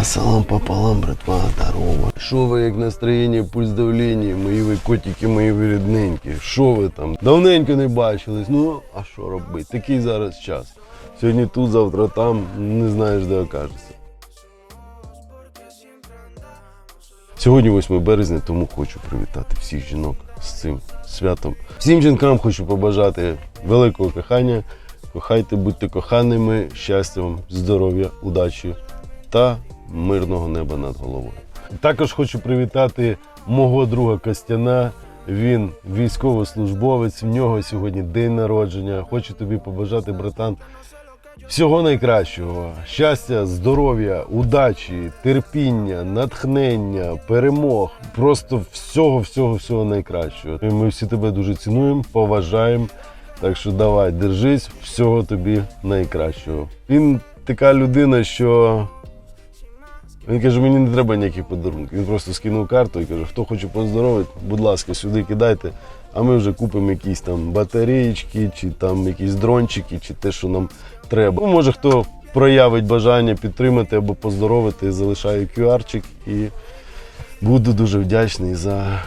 Асалам пополам, братва, здорово. Що ви як настроєння, пульс давлення, мої ви котики, мої ви рідненькі? Що ви там? Давненько не бачились. Ну, а що робити? Такий зараз час. Сьогодні тут, завтра там, не знаєш, де окажешся. Сьогодні 8 березня, тому хочу привітати всіх жінок з цим святом. Всім жінкам хочу побажати великого кохання. Кохайте, будьте коханими, щастя вам, здоров'я, удачі та мирного неба над головою. Також хочу привітати мого друга Костяна. Він військовослужбовець. В нього сьогодні день народження. Хочу тобі побажати, братан, всього найкращого, щастя, здоров'я, удачі, терпіння, натхнення, перемог. Просто всього, всього, всього найкращого. Ми всі тебе дуже цінуємо, поважаємо. Так що давай, держись, всього тобі найкращого. Він така людина, що він каже, мені не треба ніяких подарунків. Він просто скинув карту і каже, хто хоче поздоровити, будь ласка, сюди кидайте, а ми вже купимо якісь там батареєчки, чи там якісь дрончики, чи те, що нам треба. Ну, може, хто проявить бажання підтримати або поздоровити, залишаю QR-чик і буду дуже вдячний за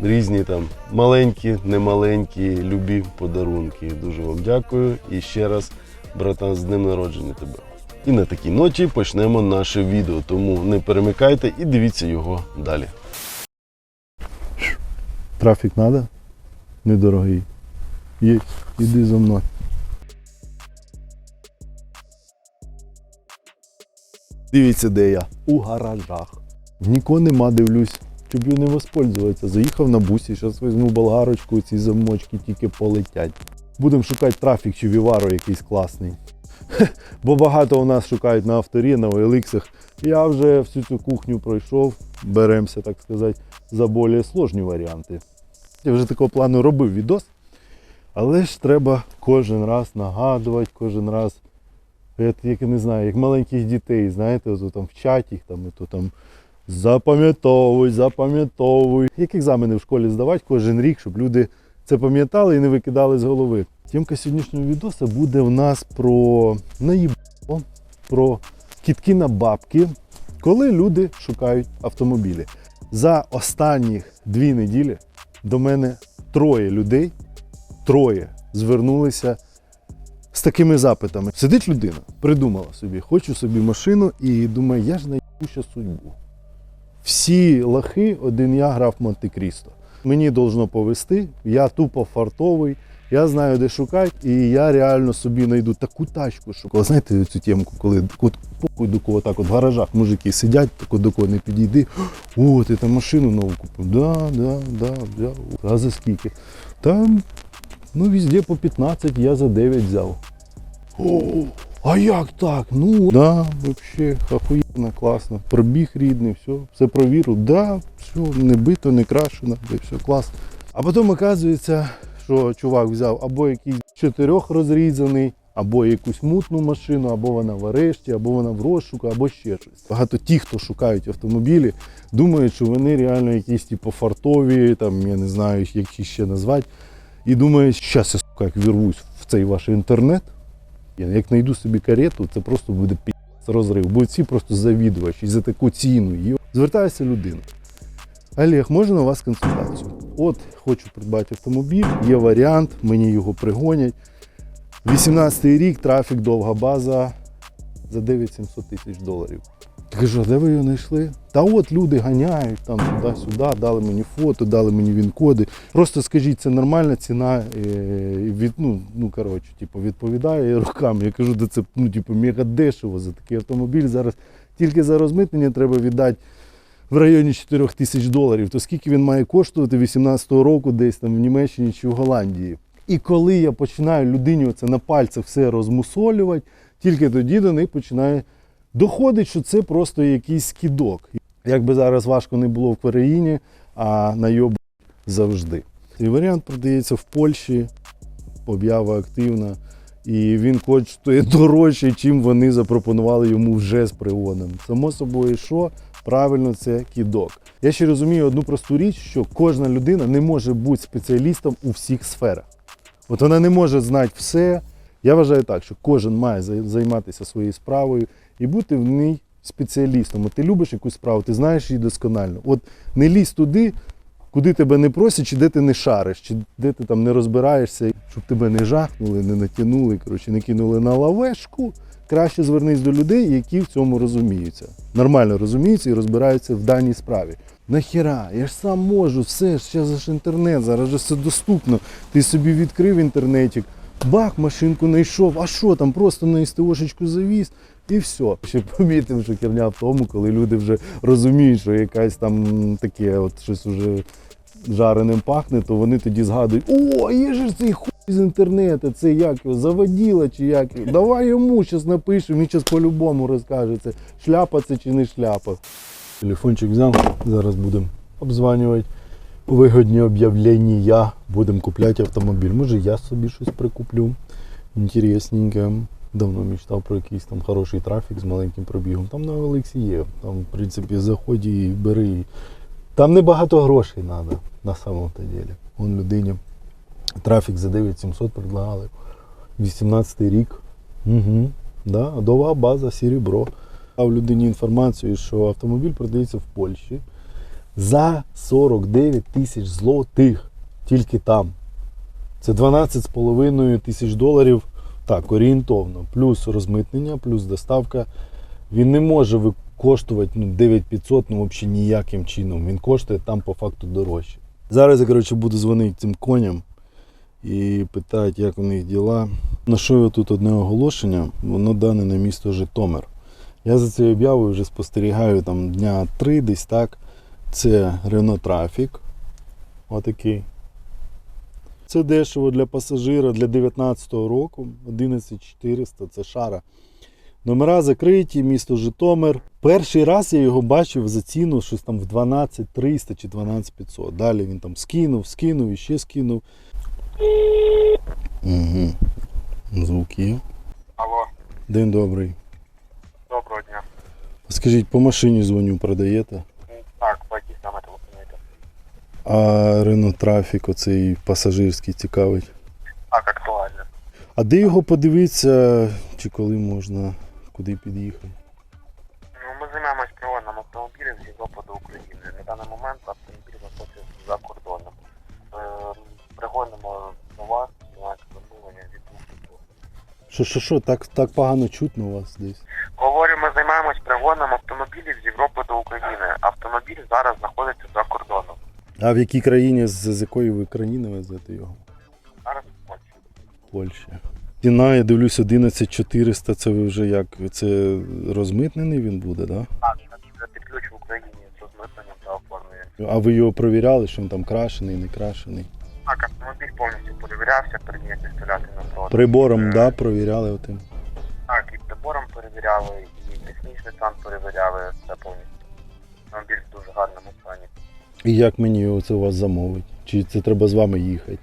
різні там маленькі, немаленькі, любі подарунки. Дуже вам дякую. І ще раз, братан, з днем народження тебе. І на такій ноті почнемо наше відео, тому не перемикайте і дивіться його далі. Трафік треба? Недорогий. Є, іди за мною. Дивіться, де я. У гаражах. Нікого нема, дивлюсь, щоб не воспользуватися. Заїхав на бусі, зараз візьму болгарочку, ці замочки тільки полетять. Будемо шукати трафік чи віваро якийсь класний. Бо багато у нас шукають на авторі, на OLX. Я вже всю цю кухню пройшов, беремося, так сказати, за більш сложні варіанти. Я вже такого плану робив відос, але ж треба кожен раз нагадувати, кожен раз, як не знаю, як маленьких дітей, знаєте, ото там вчать їх, там, і то там запам'ятовуй, запам'ятовуй. Як екзамени в школі здавати кожен рік, щоб люди це пам'ятали і не викидали з голови. Тємка сьогоднішнього відоса буде в нас про наїбало, про кітки на бабки, коли люди шукають автомобілі. За останні дві неділі до мене троє людей, троє звернулися з такими запитами. Сидить людина, придумала собі, хочу собі машину і думає, я ж наїбу судьбу. Всі лахи, один я грав в Монте-Крісто. Мені должно повести, я тупо фартовий, я знаю, де шукати, і я реально собі знайду таку тачку, що коли знаєте цю темку, коли от, похуй до кого так от в гаражах мужики сидять, так от до кого не підійди. О, ти там машину нову купив. Да, да, да, взяв. А за скільки? Там, ну, везде по 15, я за 9 взяв. О, а як так? Ну, да, вообще, охуєнно, класно. Пробіг рідний, все, все провірив. Да, все, не бито, не крашено, все класно. А потім оказується, що чувак взяв або якийсь чотирьох розрізаний, або якусь мутну машину, або вона в арешті, або вона в розшуку, або ще щось. Багато ті, хто шукають автомобілі, думають, що вони реально якісь типу фартові, там я не знаю, як їх ще назвати. І думають, щас я сука, як вірвусь в цей ваш інтернет. Я як знайду собі карету, це просто буде пі розрив. Бо ці просто завідувачі за таку ціну. І звертається людина. Олег, можна у вас консультацію? От хочу придбати автомобіль, є варіант, мені його пригонять. 18-й рік, трафік, довга база за 9700 тисяч доларів. Я кажу, де ви його знайшли? Та от люди ганяють там туди-сюди, дали мені фото, дали мені він-коди. Просто скажіть, це нормальна ціна, е, від, ну, ну коротше, типу, відповідає руками. Я кажу, да це ну, типу, мега дешево за такий автомобіль. Зараз тільки за розмитнення треба віддати в районі 4 тисяч доларів. То скільки він має коштувати 18-го року десь там в Німеччині чи в Голландії? І коли я починаю людині оце на пальцях все розмусолювати, тільки тоді до них починає доходить, що це просто якийсь скидок. Як би зараз важко не було в Україні, а найоб завжди. Цей варіант продається в Польщі, об'ява активна, і він коштує дорожче, чим вони запропонували йому вже з пригоном. Само собою, що правильно це кідок. Я ще розумію одну просту річ, що кожна людина не може бути спеціалістом у всіх сферах. От вона не може знати все. Я вважаю так, що кожен має займатися своєю справою і бути в ній спеціалістом. От ти любиш якусь справу, ти знаєш її досконально. От не лізь туди, куди тебе не просять, чи де ти не шариш, чи де ти там не розбираєшся, щоб тебе не жахнули, не натягнули, коротше, не кинули на лавешку. Краще звернись до людей, які в цьому розуміються. Нормально розуміються і розбираються в даній справі. Нахіра, я ж сам можу, все ж зараз інтернет, зараз же все доступно. Ти собі відкрив інтернетик, бах, машинку знайшов, а що там, просто на СТОшечку завіз і все. Ще помітив, що херня в тому, коли люди вже розуміють, що якась там таке, от щось вже жареним пахне, то вони тоді згадують: о, є ж цей хуй з інтернету, це як його, заводіла чи як. Давай йому щось напишемо, він зараз по-любому розкаже, це шляпа це чи не шляпа. Телефончик взяв, зараз будемо обзванювати. Вигодні об'явлення, будемо купляти автомобіль. Може я собі щось прикуплю. Інтересненьке. Давно мечтав про якийсь там хороший трафік з маленьким пробігом. Там на Олексі є. Там, в принципі, заході і бери. Там небагато грошей треба на самом-то деле. Вон людині трафік за 9700 предлагали. 18 рік. Угу. Да, довга база, серебро. Дав людині інформацію, що автомобіль продається в Польщі за 49 тисяч злотих. Тільки там. Це 12,5 тисяч доларів. Так, орієнтовно. Плюс розмитнення, плюс доставка. Він не може коштувати ну, 9500 ну, взагалі ніяким чином. Він коштує там по факту дорожче. Зараз я коротше, буду дзвонити цим коням і питати, як у них діла. Нашов я тут одне оголошення, воно дане на місто Житомир. Я за цією об'явою вже спостерігаю там дня три десь так. Це Renault Traffic. Отакий. Це дешево для пасажира для 19-го року. 11400 це шара. Номера закриті, місто Житомир. Перший раз я його бачив за ціну щось там в 12300 чи 12500. Далі він там скинув, скинув і ще скинув. Угу. Звук є. Алло, День добрий. доброго дня. Скажіть, по машині дзвоню, продаєте? А Renault Traffic, оцей пасажирський цікавить. Так, актуально. А де його подивитися, чи коли можна, куди під'їхати? Ну, ми займаємось пригоном автомобілів з Європи до України. На даний момент автомобіль знаходиться за кордоном. Е, Пригонимо до вас, знімаєте замовлення від до. Що, що, що, так, так погано чутно у вас десь. Говорю, ми займаємось пригоном автомобілів з Європи до України. Автомобіль зараз знаходиться за. А в якій країні, з, з якої ви країни везете його? Зараз в Польщі. Польща. Ціна, я дивлюсь, 11400, це ви вже як? Це розмитнений він буде, так? Так, вже під ключ в Україні з розмитненням та оформленням. А ви його провіряли, що він там крашений, не крашений? Так, автомобіль повністю перевірявся, перед як виставляти на продаж. Прибором, Е, да, провіряли отим. Так, і прибором перевіряли, і технічний стан перевіряли, все повністю. Автомобіль в дуже гарному. І як мені це у вас замовить? Чи це треба з вами їхати?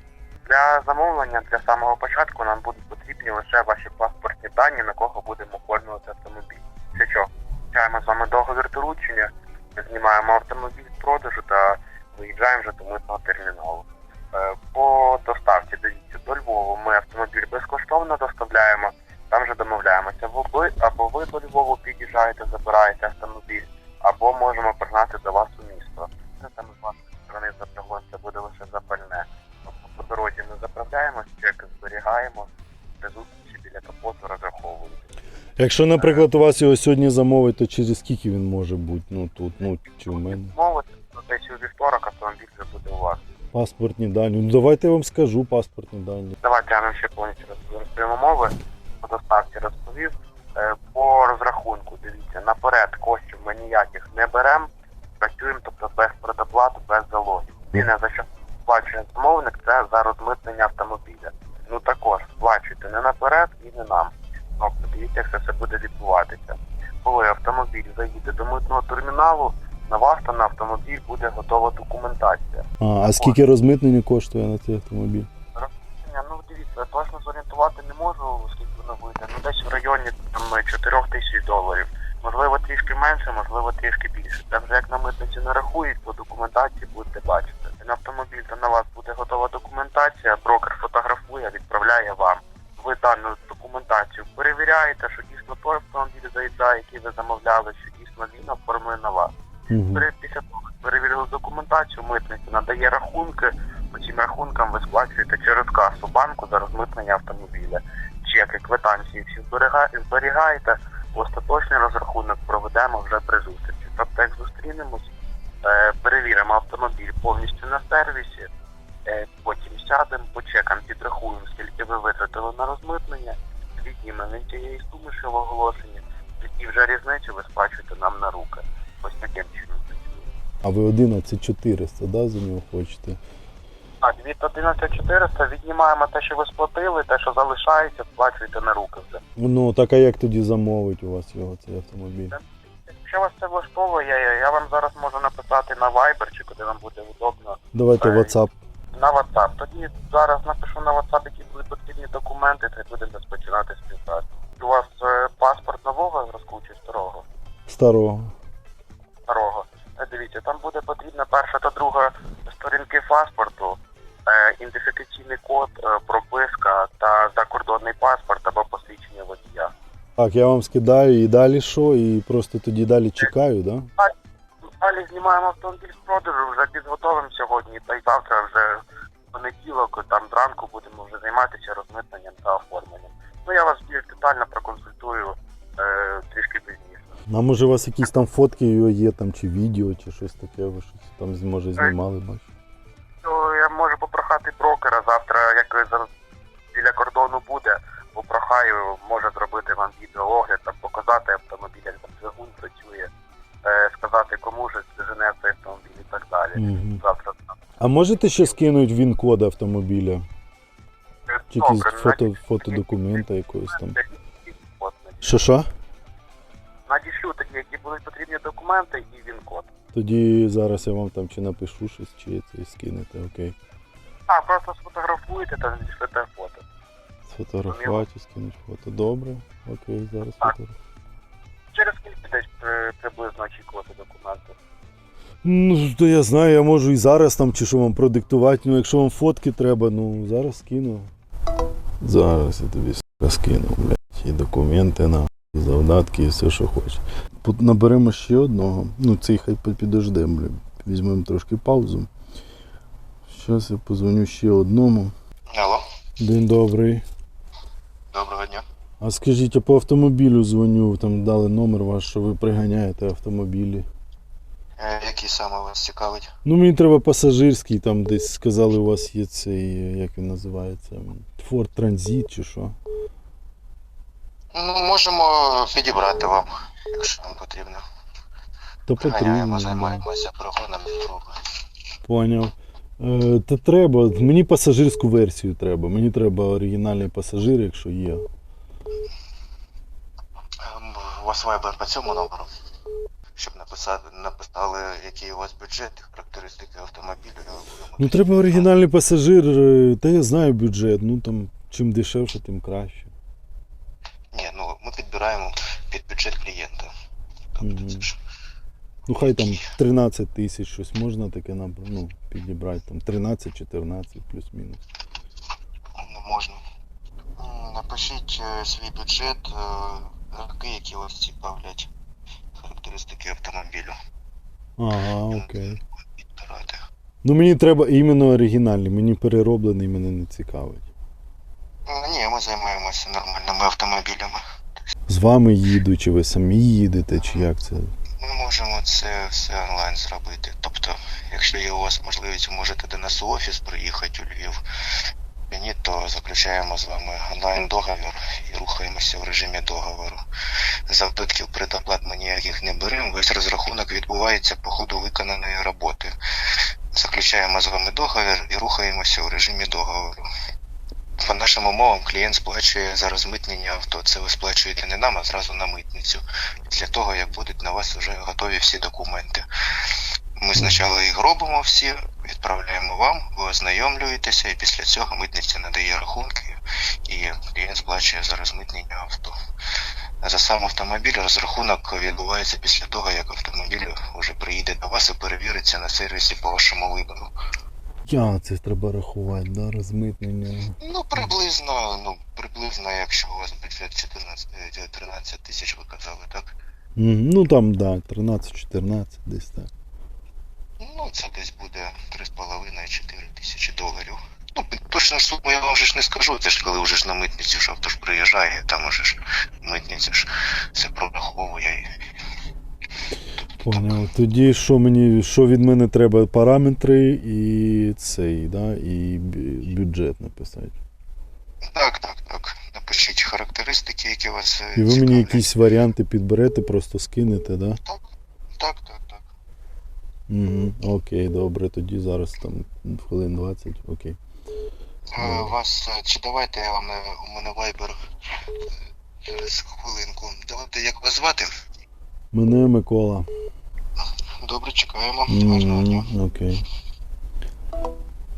Для замовлення для самого початку нам будуть потрібні лише ваші паспортні дані, на кого будемо оформлювати автомобіль. Для чого? Включаємо з вами договір доручення, знімаємо автомобіль з продажу та виїжджаємо вже до митного терміналу. Е, По доставці, дивіться, до Львова ми автомобіль безкоштовно доставляємо, там вже домовляємося. Або ви, або ви до Львову під'їжджаєте, забираєте автомобіль, або можемо пригнати до вас у там з вашої сторони за це буде лише запальне. Тобто по дорозі ми заправляємо, чек зберігаємо, при зустрічі біля капоту розраховуємо. Якщо, наприклад, у вас його сьогодні замовить, то через скільки він може бути? Ну тут, ну чи в мене? Мовити, то десь у вівторок автомобіль вже буде у вас. Паспортні дані. Ну давайте я вам скажу паспортні дані. Давайте я вам ще повністю роз- розповім умови. По доставці розповів. Е, По розрахунку, дивіться, наперед коштів ми ніяких не беремо. Працюємо, тобто без предоплат, без залогів. Єдине, за що сплачує замовник, це за розмитнення автомобіля. Ну також сплачуйте не наперед і не нам. Тобто дивіться, як це все буде відбуватися. Коли автомобіль заїде до митного терміналу, на вас та на автомобіль буде готова документація. А, а скільки розмитнення коштує на цей автомобіль? Ні, Ну дивіться, точно зорієнтувати не можу, скільки воно вийде. Ну десь в районі там 4 тисяч доларів. Можливо, трішки менше, можливо, трішки більше. Це вже як на митниці нарахують, по документації будете бачити. На автомобіль то на вас буде готова документація, брокер фотографує, відправляє вам. Ви дану документацію перевіряєте, що дійсно той автомобіль заїжджає, який ви замовляли, що самовільно оформили на вас. Угу. Після того, як перевірили документацію, митниця надає рахунки. По цим рахункам ви сплачуєте через касу банку за розмитнення автомобіля. Чеки, квитанції всі зберігаєте. Остаточний розрахунок проведемо вже при зустрічі. Тобто, як зустрінемось, е, перевіримо автомобіль повністю на сервісі, е, потім сядемо, по чекам підрахуємо, скільки ви витратили на розмитнення, віднімемо від тієї суми, що в оголошенні, і вже різницю ви сплачуєте нам на руки. Ось таким чином працює. А ви 11400, да, за нього хочете? А від 11400 віднімаємо те, що ви сплатили, те, що залишається, сплачуєте на руки вже. Ну, так а як тоді замовить у вас його цей автомобіль? Якщо вас це влаштовує, я, я вам зараз можу написати на Viber, чи куди вам буде удобно, Давайте Е, WhatsApp. на WhatsApp. Тоді зараз напишу на WhatsApp, які будуть потрібні документи, та будемо розпочинати співпрацю. У вас е, паспорт нового зразку чи старого? Старого. Старого. Е, Дивіться, там буде потрібна перша та друга сторінки паспорту, ідентифікаційний код, е, прописка та закордонний паспорт або посвідчення водія. Так, я вам скидаю і далі що? І просто тоді далі чекаю, да? Далі знімаємо автомобіль з продажу, вже підготовимо сьогодні, та й завтра вже в понеділок, там зранку будемо вже займатися розмитненням та оформленням. Ну я вас більш детально проконсультую е, трішки пізніше. А може у вас якісь там фотки є, там, чи відео, чи щось таке, ви щось там може знімали, бачу. Попрохати брокера завтра, як зараз біля кордону буде, попрохаю, може зробити вам відеоогляд, там показати автомобіль, як там двигун працює, е, сказати кому ж жене цей автомобіль і так далі. Угу. Завтра. А можете ще скинути він-код автомобіля? Е, Чи якісь добре, фото, надішлю фотодокумента якогось там? такі- надішлю. Що що? Надішлю такі, які будуть потрібні документи і він код. Тоді зараз я вам там чи напишу щось, чи це скинете, окей. А, просто сфотографуйте та надішлете фото. Сфотографувати, скинуть фото. Добре, окей, зараз Так. фотографую. Через скільки десь при- приблизно очікувати документи? Ну, то я знаю, я можу і зараз там чи що вам продиктувати. Ну, якщо вам фотки треба, ну зараз скину. Зараз я тобі сука, скину, блядь, і документи на і завдатки, і все, що хочеш. Пот- Наберемо ще одного. Ну, цей хай пи- підожде, блядь. Візьмемо трошки паузу. Зараз я позвоню ще одному. Алло, День добрий. доброго дня. А скажіть, я по автомобілю дзвоню, там дали номер ваш, що ви приганяєте автомобілі. Е, який саме вас цікавить? Ну, мені треба пасажирський, там десь сказали, у вас є цей, як він називається, Ford Transit чи що. Ну, можемо підібрати вам, якщо вам потрібно. То потрібно. Ганяємо, займаємося прогонами дорогою. Поняв. Е, та треба, мені пасажирську версію треба. Мені треба оригінальний пасажир, якщо є. Ем, У вас вайбер по цьому номеру? Щоб написати, написали, який у вас бюджет, характеристики автомобілю. Ну треба оригінальний пасажир, е, та я знаю бюджет, ну там чим дешевше, тим краще. Ні, ну ми підбираємо під бюджет клієнта. Тобто Мгм. це ж Ну хай там 13 тисяч щось можна таке набр- ну, підібрати, там 13-14 плюс-мінус. ну, можна. Напишіть е, свій бюджет, е, роки, які вас цікавлять, характеристики автомобілю. Ага, окей. Підбирати. Ну мені треба іменно оригінальний, мені перероблений мене не цікавить. Ні, ми займаємося нормальними автомобілями. З вами їду, чи ви самі їдете, чи як це? Ми можемо це все онлайн зробити. Тобто, якщо є у вас можливість, ви можете до нас у офіс приїхати у Львів. Ні, то заключаємо з вами онлайн договір і рухаємося в режимі договору. Завдатків предоплат ми ніяких не беремо. Весь розрахунок відбувається по ходу виконаної роботи. Заключаємо з вами договір і рухаємося в режимі договору. По нашим умовам клієнт сплачує за розмитнення авто. Це ви сплачуєте не нам, а зразу на митницю після того, як будуть на вас вже готові всі документи. Ми спочатку їх робимо всі, відправляємо вам, ви ознайомлюєтеся, і після цього митниця надає рахунки, і клієнт сплачує за розмитнення авто. За сам автомобіль розрахунок відбувається після того, як автомобіль вже приїде до вас і перевіриться на сервісі по вашому вибору. Я це треба рахувати, да, розмитнення. Ну, приблизно, ну, приблизно, якщо у вас бюджет 14, 13 тисяч, ви казали, так? Мгм. Ну там, да, 13-14, десь так. Ну, це десь буде 3,5-4 тисячі доларів. Ну, точно ж суму я вам вже ж не скажу, це ж коли вже ж на митницю ж авто ж приїжджає, там уже ж митниця ж все прораховує. і- Поняв. Тоді що мені, що від мене треба? Параметри і цей, да, і бюджет написати. Так, так, так. Напишіть характеристики, які у вас е, І ви мені якісь варіанти підберете, просто скинете, да? Так, так, так, так. Угу. Окей, добре, тоді зараз там хвилин 20, окей. Е, Вас е, чи давайте я вам е, у мене вайбер зараз хвилинку. Давайте як вас звати? Мене Микола. Добре, чекаємо. Гарного дня. Окей.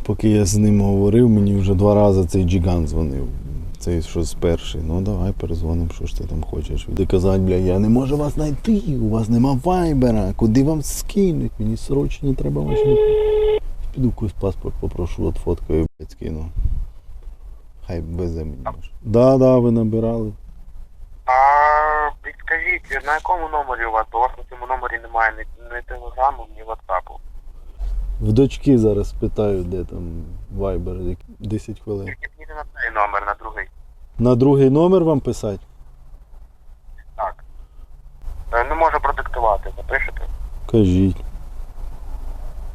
Поки я з ним говорив, мені вже два рази цей джиган дзвонив. Цей що з перший. Ну давай перезвонимо, що ж ти там хочеш. Ти казати, бля, я не можу вас знайти, у вас нема вайбера, куди вам скинуть? Мені срочно треба ваші. Піду якийсь паспорт попрошу, от фоткаю, блядь, скину. Хай везе мені. Да, да, ви набирали. А підскажіть, на якому номері у вас? Бо у вас на цьому номері немає ні, ні телеграму, ні ватсапу. В дочки зараз питаю, де там вайбер, 10 хвилин. Тільки мені не на цей номер, на другий. На другий номер вам писати? Так. Е, Не можу продиктувати, запишете. Кажіть.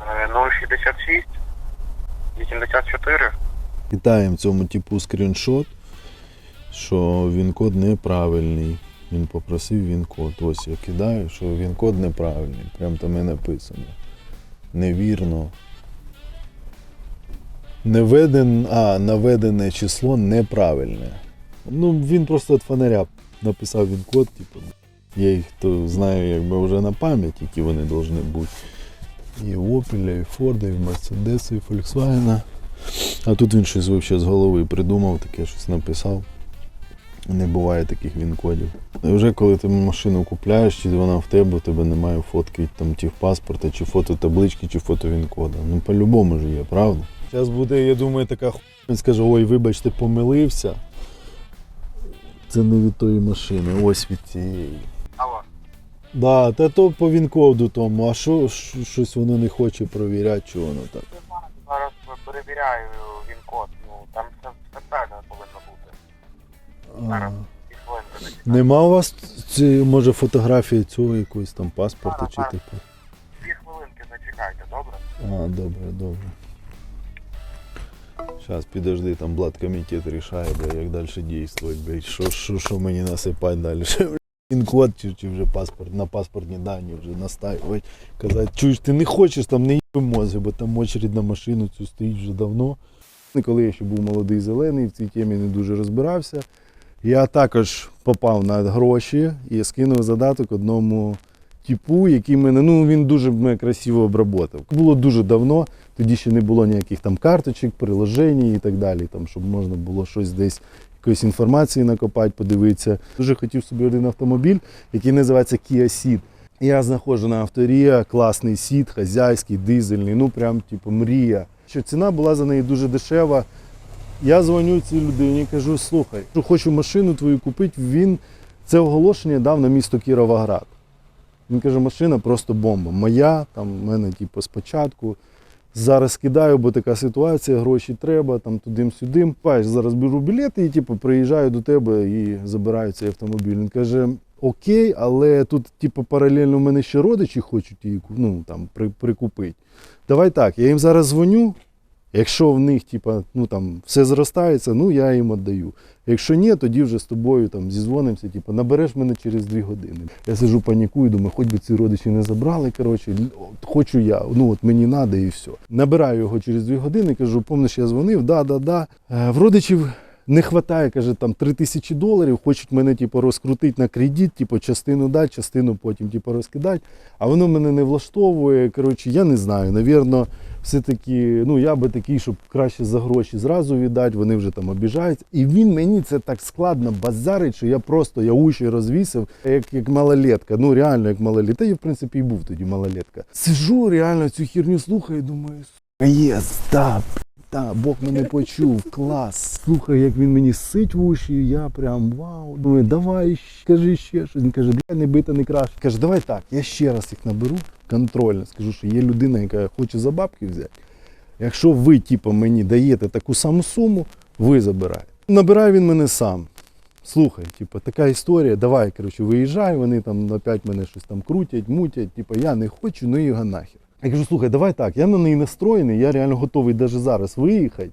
Е, 066 84 Кидаємо цьому типу скріншот, що він-код неправильний. Він попросив він-код. Ось я кидаю, що він-код неправильний. Прям там і написано. Невірно. Неведен, а, наведене число неправильне. Ну, він просто від фонаря написав він-код, типу. Я їх то знаю якби вже на пам'ять, які вони повинні бути. І Opel, і Ford, і Mercedes, і Volkswagen. А тут він щось взагалі з голови придумав, таке щось написав. Не буває таких він-кодів. І вже коли ти машину купляєш, чи вона в тебе, у тебе немає фотки там паспорта, чи фото таблички, чи фото він-кода. Ну по-любому ж є, правда? Зараз буде, я думаю, така ху... Він скаже, ой, вибачте, помилився. Це не від тої машини, ось від цієї. Алло. Да, та то по він-коду тому, а що що- щось воно не хоче провіряти, чи воно так. Зараз перевіряю він-код. Ну, там все, правильно повинно. А. Нема у вас ці, може фотографії цього якогось там паспорта чи Ага. типу? Дві хвилинки зачекайте, добре? А, добре, добре. Зараз підожди, там блат-комітет рішає, бля, як далі дійствувати, блядь. Що, що, що мені насипати далі? Пін-код чи, чи вже паспорт, на паспортні дані вже настаювати. Казати, чуєш, ти не хочеш там не їби мозги, бо там очередь на машину цю стоїть вже давно. Коли я ще був молодий зелений, в цій темі не дуже розбирався. Я також попав на гроші і скинув задаток одному типу, який мене, ну він дуже мене красиво обработав. Було дуже давно, тоді ще не було ніяких там карточок, приложень і так далі, там, щоб можна було щось десь, якоїсь інформації накопати, подивитися. Дуже хотів собі один автомобіль, який називається Kia Ceed. Я знаходжу на авторія класний сід, хазяйський, дизельний, ну прям типу мрія. Що ціна була за неї дуже дешева. Я дзвоню цій людині, кажу, слухай, хочу машину твою купити. Він це оголошення дав на місто Кіровоград. Він каже, машина просто бомба. Моя, там в мене, типу, спочатку. Зараз кидаю, бо така ситуація, гроші треба, там тудим-сюдим. Бачиш, зараз беру білети і типу, приїжджаю до тебе і забираю цей автомобіль. Він каже: Окей, але тут, типу, паралельно в мене ще родичі хочуть її ну, там, при, прикупити. Давай так, я їм зараз дзвоню. Якщо в них, типа, ну там все зростається, ну я їм віддаю. Якщо ні, тоді вже з тобою там зізвонимося, типу, набереш мене через дві години. Я сижу, панікую, думаю, хоч би ці родичі не забрали. Коротше, от хочу я, ну от мені треба і все. Набираю його через дві години, кажу, помниш, я дзвонив, да, да, да. Е, В родичів не вистачає, каже, там 3 тисячі доларів, хочуть мене типу, розкрутити на кредит, типу, частину дати, частину потім типу, розкидати. А воно мене не влаштовує. Коротше, я не знаю. Навірно, все-таки, ну я би такий, щоб краще за гроші зразу віддати, вони вже там обіжаються. І він мені це так складно базарить, що я просто я уші розвісив, як, як малолетка. Ну реально як малолетка. Я, в принципі, і був тоді малолетка. Сижу, реально цю херню слухаю, думаю, єс, да, та, Бог мене почув, клас. Слухай, як він мені сить в уші, я прям вау. Думаю, давай, кажи ще щось. Він каже, не бита, не краще. Каже, давай так, я ще раз їх наберу контрольно. Скажу, що є людина, яка хоче за бабки взяти. Якщо ви, типу, мені даєте таку саму суму, ви забираєте. Набирає він мене сам. Слухай, типу, така історія, давай, коротше, виїжджай, вони там опять мене щось там крутять, мутять, типу, я не хочу, ну його нахер. Я кажу, слухай, давай так, я на неї настроєний, я реально готовий навіть зараз виїхати.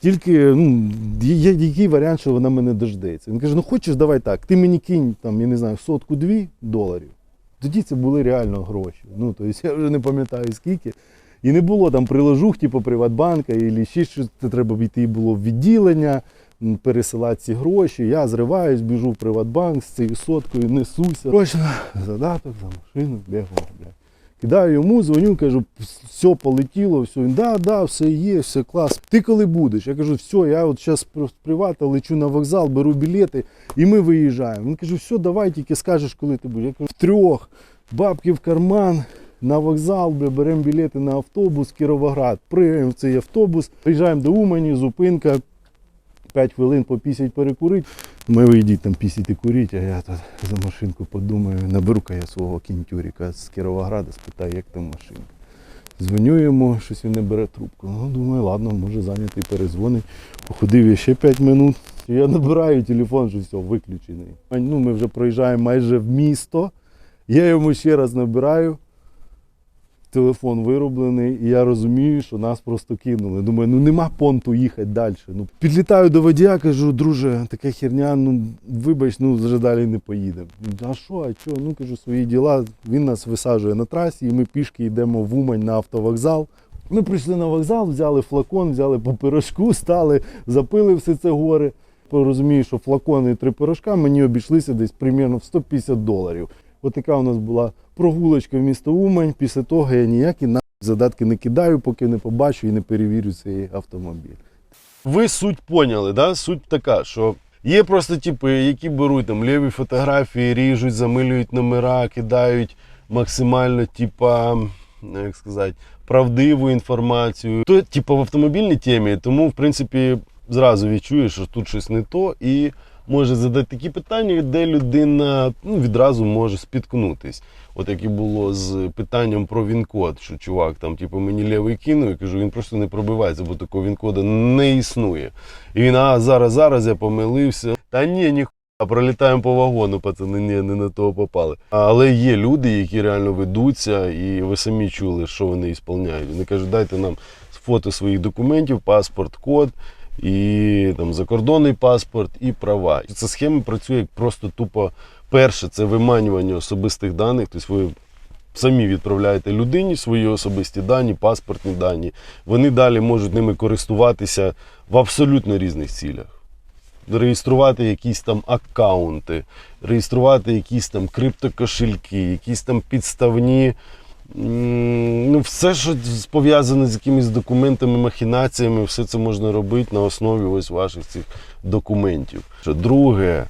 Тільки ну, є який варіант, що вона мене дождеться. Він каже: ну хочеш, давай так, ти мені кинь там, я не знаю, сотку-дві доларів. Тоді це були реально гроші. Ну, тобто я вже не пам'ятаю скільки. І не було там приложух, типу Приватбанка, і ще щось треба йти було в відділення, пересилати ці гроші. Я зриваюсь, біжу в Приватбанк з цією соткою, несуся. Точно, задаток за машину, бігом, бля. Кидаю йому, дзвоню, кажу, все полетіло, все. Він, да, да, все є, все клас. Ти коли будеш? Я кажу, все, я от зараз з привата лечу на вокзал, беру білети і ми виїжджаємо. Він каже, все, давай, тільки скажеш, коли ти будеш. Я кажу, в трьох, бабки в карман, на вокзал, беремо білети на автобус, Кіровоград, пригаємо в цей автобус, приїжджаємо до Умані, зупинка, 5 хвилин по 50 перекурить. Ми вийдіть там пісіти куріть, а я тут за машинку подумаю, наберу-ка я свого кінтюріка з Кіровограда, спитаю, як там машинка. Дзвоню йому, щось він не бере трубку. Ну, думаю, ладно, може зайнятий, перезвонить. Походив я ще 5 минут. Я набираю телефон, що все, виключений. Ну, ми вже проїжджаємо майже в місто. Я йому ще раз набираю. Телефон вироблений, і я розумію, що нас просто кинули. Думаю, ну нема понту їхати далі. Ну, підлітаю до водія, кажу, друже, така херня, ну вибач, ну вже далі не поїдемо. А що, а що? Ну кажу, свої діла. Він нас висаджує на трасі, і ми пішки йдемо в Умань на автовокзал. Ми прийшли на вокзал, взяли флакон, взяли по пирожку, стали, запили все це горе. Розумію, що флакони і три пирожка мені обійшлися десь примерно в 150 доларів. Отака у нас була прогулочка в місто Умань. Після того я ніякі задатки не кидаю, поки не побачу і не перевірю цей автомобіль. Ви суть поняли, да? Суть така, що є просто типи, які беруть там ліві фотографії, ріжуть, замилюють номера, кидають максимально, типа, як сказати, правдиву інформацію. То, типа, в автомобільній темі, тому, в принципі, зразу відчуєш, що тут щось не то, і може задати такі питання, де людина ну, відразу може спіткнутись. От як і було з питанням про він-код, що чувак там, типу, мені лівий кинув, я кажу, він просто не пробивається, бо такого він-кода не існує. І він, а зараз, зараз я помилився. Та ні, ніхуя, пролітаємо по вагону, пацани, ні, не на того попали. Але є люди, які реально ведуться, і ви самі чули, що вони ісполняють. Вони кажуть, дайте нам фото своїх документів, паспорт, код. І там закордонний паспорт і права. Ця схема працює як просто тупо перше, це виманювання особистих даних. Тобто ви самі відправляєте людині свої особисті дані, паспортні дані. Вони далі можуть ними користуватися в абсолютно різних цілях. Реєструвати якісь там аккаунти, реєструвати якісь там криптокошельки, якісь там підставні. Ну, все, що пов'язане з якимись документами, махінаціями, все це можна робити на основі ось ваших цих документів. Друге,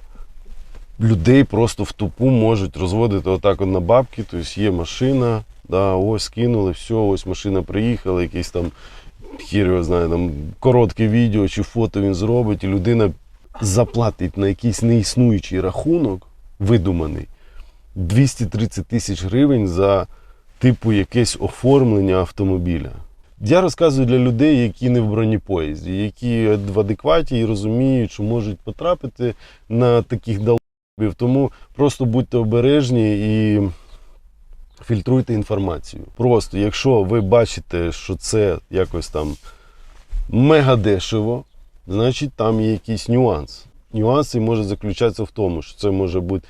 людей просто в тупу можуть розводити отак от на бабки. Тобто є машина, да, ось кинули, все, ось машина приїхала, якийсь там хір його знає, там коротке відео чи фото він зробить, і людина заплатить на якийсь неіснуючий рахунок, видуманий, 230 тисяч гривень за типу якесь оформлення автомобіля. Я розказую для людей, які не в бронепоїзді, які в адекваті і розуміють, що можуть потрапити на таких долбів. Тому просто будьте обережні і фільтруйте інформацію. Просто, якщо ви бачите, що це якось там мега дешево, значить там є якийсь нюанс. Нюанс цей може заключатися в тому, що це може бути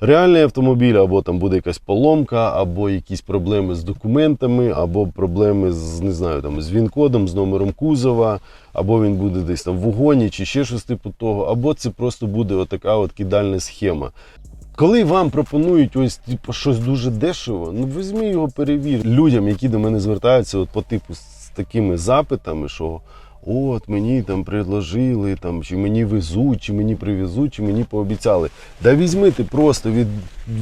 реальний автомобіль, або там буде якась поломка, або якісь проблеми з документами, або проблеми з не знаю, там, з він-кодом, з номером кузова, або він буде десь там в угоні, чи ще щось типу того, або це просто буде отака от кидальна схема. Коли вам пропонують ось типу, щось дуже дешево, ну візьми його перевір. Людям, які до мене звертаються от по типу з такими запитами, що от мені там предложили, там, чи мені везуть, чи мені привезуть, чи мені пообіцяли. Да візьми ти просто від,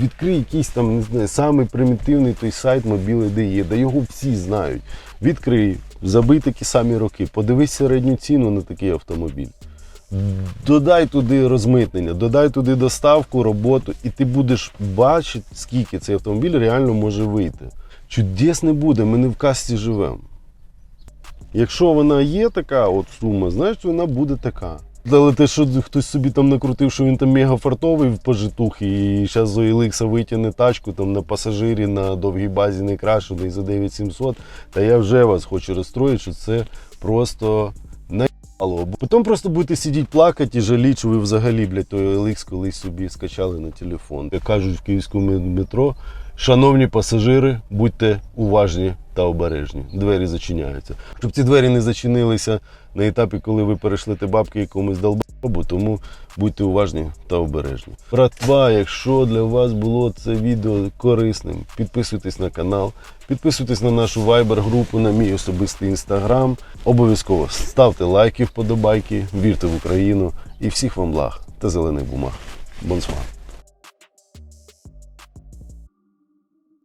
відкрий якийсь там, не знаю, самий примітивний той сайт мобіли, де є, да його всі знають. Відкрий, забий такі самі роки, подивись середню ціну на такий автомобіль. Додай туди розмитнення, додай туди доставку, роботу, і ти будеш бачити, скільки цей автомобіль реально може вийти. Чудес не буде, ми не в касті живемо. Якщо вона є така от сума, значить вона буде така. Але те, що хтось собі там накрутив, що він там мега фартовий в пожитух, і зараз з OLX витягне тачку там на пасажирі на довгій базі не крашений за 9700, та я вже вас хочу розстроїти, що це просто наїбало. Потім просто будете сидіти плакати і жаліти, що ви взагалі, блядь, той OLX колись собі скачали на телефон. Як кажуть в київському метро, шановні пасажири, будьте уважні та обережні. Двері зачиняються. Щоб ці двері не зачинилися на етапі, коли ви перейшлите бабки якомусь долбобу, тому будьте уважні та обережні. Братва, якщо для вас було це відео корисним, підписуйтесь на канал, підписуйтесь на нашу Viber групу, на мій особистий інстаграм. Обов'язково ставте лайки, вподобайки, вірте в Україну і всіх вам благ та зелених бумаг. Бонсма.